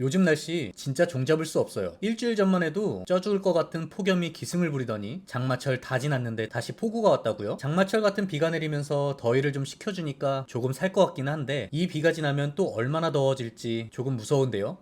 요즘 날씨 진짜 종잡을 수 없어요. 일주일 전만 해도 쪄 죽을 것 같은 폭염이 기승을 부리더니 장마철 다 지났는데 다시 폭우가 왔다고요? 장마철 같은 비가 내리면서 더위를 좀 식혀주니까 조금 살 것 같긴 한데 이 비가 지나면 또 얼마나 더워질지 조금 무서운데요.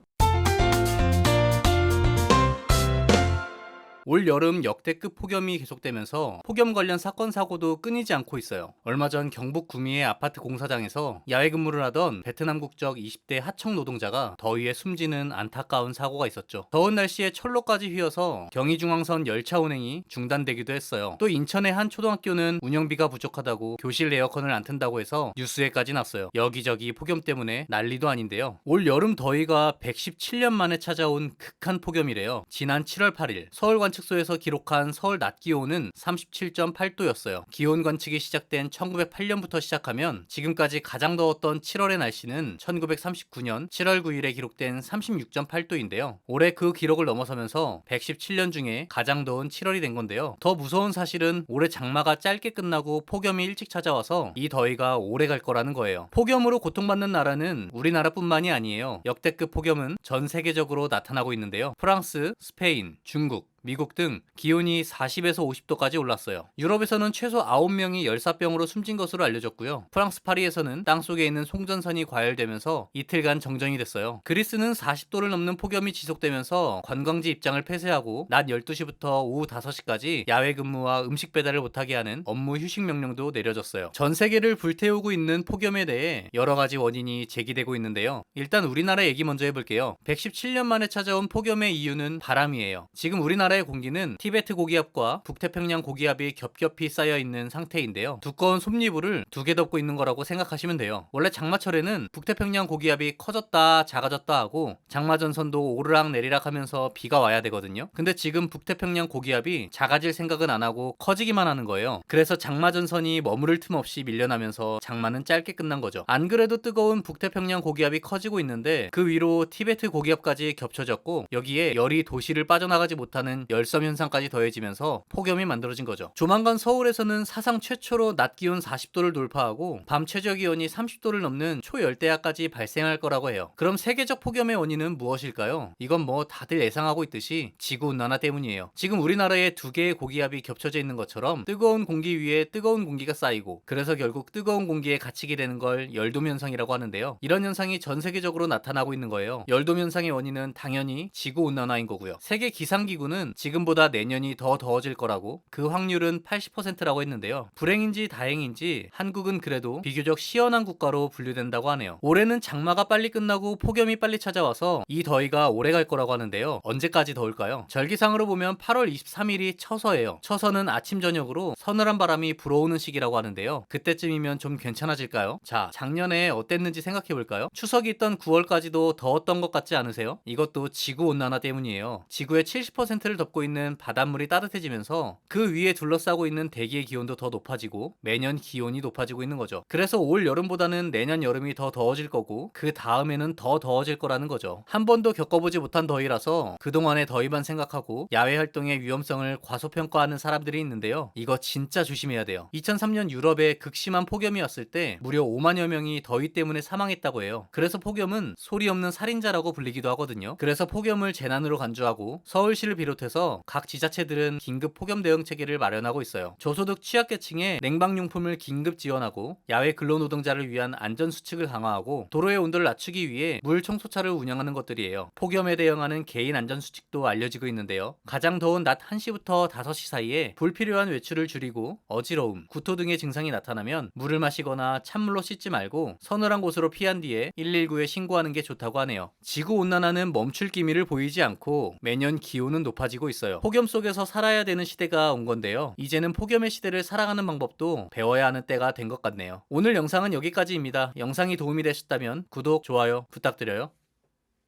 올 여름 역대급 폭염이 계속되면서 폭염 관련 사건 사고도 끊이지 않고 있어요. 얼마 전 경북 구미의 아파트 공사장에서 야외 근무를 하던 베트남 국적 20대 하청 노동자가 더위에 숨지는 안타까운 사고가 있었죠. 더운 날씨에 철로까지 휘어서 경의중앙선 열차 운행이 중단되기도 했어요. 또 인천의 한 초등학교는 운영비가 부족하다고 교실 에어컨을 안 튼다고 해서 뉴스에까지 났어요. 여기저기 폭염 때문에 난리도 아닌데요. 올 여름 더위가 117년 만에 찾아온 극한 폭염이래요. 지난 7월 8일 서울 관측 소에서 기록한 서울 낮 기온은 37.8도였어요. 기온 관측이 시작된 1908년부터 시작하면 지금까지 가장 더웠던 7월의 날씨는 1939년 7월 9일에 기록된 36.8도인데요. 올해 그 기록을 넘어서면서 117년 중에 가장 더운 7월이 된 건데요. 더 무서운 사실은 올해 장마가 짧게 끝나고 폭염이 일찍 찾아와서 이 더위가 오래 갈 거라는 거예요. 폭염으로 고통받는 나라는 우리나라뿐만이 아니에요. 역대급 폭염은 전 세계적으로 나타나고 있는데요. 프랑스, 스페인, 중국, 미국 등 기온이 40에서 50도까지 올랐어요. 유럽에서는 최소 9명이 열사병으로 숨진 것으로 알려졌고요. 프랑스 파리에서는 땅속에 있는 송전선이 과열되면서 이틀간 정전이 됐어요. 그리스는 40도를 넘는 폭염이 지속되면서 관광지 입장을 폐쇄하고 낮 12시부터 오후 5시까지 야외 근무와 음식 배달을 못하게 하는 업무 휴식 명령도 내려졌어요. 전 세계를 불태우고 있는 폭염에 대해 여러 가지 원인이 제기되고 있는데요. 일단 우리나라 얘기 먼저 해볼게요. 117년 만에 찾아온 폭염의 이유는 바람이에요. 지금 우리나라 의 공기는 티베트 고기압과 북태평양 고기압이 겹겹이 쌓여 있는 상태인데요. 두꺼운 솜니부를 두 개 덮고 있는 거라고 생각하시면 돼요. 원래 장마철에는 북태평양 고기압이 커졌다 작아졌다 하고 장마 전선도 오르락 내리락 하면서 비가 와야 되거든요. 근데 지금 북태평양 고기압이 작아질 생각은 안 하고 커지기만 하는 거예요. 그래서 장마 전선이 머무를 틈 없이 밀려나면서 장마는 짧게 끝난 거죠. 안 그래도 뜨거운 북태평양 고기압이 커지고 있는데 그 위로 티베트 고기압까지 겹쳐졌고 여기에 열이 도시를 빠져나가지 못하는 열섬 현상까지 더해지면서 폭염이 만들어진 거죠. 조만간 서울에서는 사상 최초로 낮 기온 40도를 돌파하고 밤 최저 기온이 30도를 넘는 초열대야까지 발생할 거라고 해요. 그럼 세계적 폭염의 원인은 무엇일까요? 이건 뭐 다들 예상하고 있듯이 지구 온난화 때문이에요. 지금 우리나라에 두 개의 고기압이 겹쳐져 있는 것처럼 뜨거운 공기 위에 뜨거운 공기가 쌓이고 그래서 결국 뜨거운 공기에 갇히게 되는 걸 열돔 현상이라고 하는데요. 이런 현상이 전 세계적으로 나타나고 있는 거예요. 열돔 현상의 원인은 당연히 지구 온난화인 거고요. 세계 기상기구는 지금보다 내년이 더 더워질 거라고 그 확률은 80%라고 했는데요. 불행인지 다행인지 한국은 그래도 비교적 시원한 국가로 분류된다고 하네요. 올해는 장마가 빨리 끝나고 폭염이 빨리 찾아와서 이 더위가 오래 갈 거라고 하는데요. 언제까지 더울까요? 절기상으로 보면 8월 23일이 처서예요. 처서는 아침 저녁으로 서늘한 바람이 불어오는 시기라고 하는데요. 그때쯤이면 좀 괜찮아질까요? 자, 작년에 어땠는지 생각해 볼까요? 추석이 있던 9월까지도 더웠던 것 같지 않으세요? 이것도 지구 온난화 때문이에요. 지구의 70%를 덮고 있는 바닷물이 따뜻해지면서 그 위에 둘러싸고 있는 대기의 기온도 더 높아지고 매년 기온이 높아지고 있는 거죠. 그래서 올 여름보다는 내년 여름이 더 더워질 거고 그 다음에는 더 더워질 거라는 거죠. 한 번도 겪어보지 못한 더위라서 그동안의 더위만 생각하고 야외 활동의 위험성을 과소평가하는 사람들이 있는데요. 이거 진짜 조심해야 돼요. 2003년 유럽에 극심한 폭염이 왔을 때 무려 5만여 명이 더위 때문에 사망했다고 해요. 그래서 폭염은 소리 없는 살인자라고 불리기도 하거든요. 그래서 폭염을 재난으로 간주하고 서울시를 비롯해서 각 지자체들은 긴급 폭염 대응 체계를 마련하고 있어요. 저소득 취약계층에 냉방용품을 긴급 지원하고 야외 근로노동자를 위한 안전 수칙을 강화하고 도로의 온도를 낮추기 위해 물 청소차를 운영하는 것들이에요. 폭염에 대응하는 개인 안전 수칙도 알려지고 있는데요. 가장 더운 낮 1시부터 5시 사이에 불필요한 외출을 줄이고 어지러움, 구토 등의 증상이 나타나면 물을 마시거나 찬물로 씻지 말고 서늘한 곳으로 피한 뒤에 119에 신고하는 게 좋다고 하네요. 지구 온난화는 멈출 기미를 보이지 않고 매년 기온은 높아 지고 있어요. 폭염 속에서 살아야 되는 시대가 온 건데요. 이제는 폭염의 시대를 살아가는 방법도 배워야 하는 때가 된 것 같네요. 오늘 영상은 여기까지입니다. 영상이 도움이 되셨다면 구독, 좋아요 부탁드려요.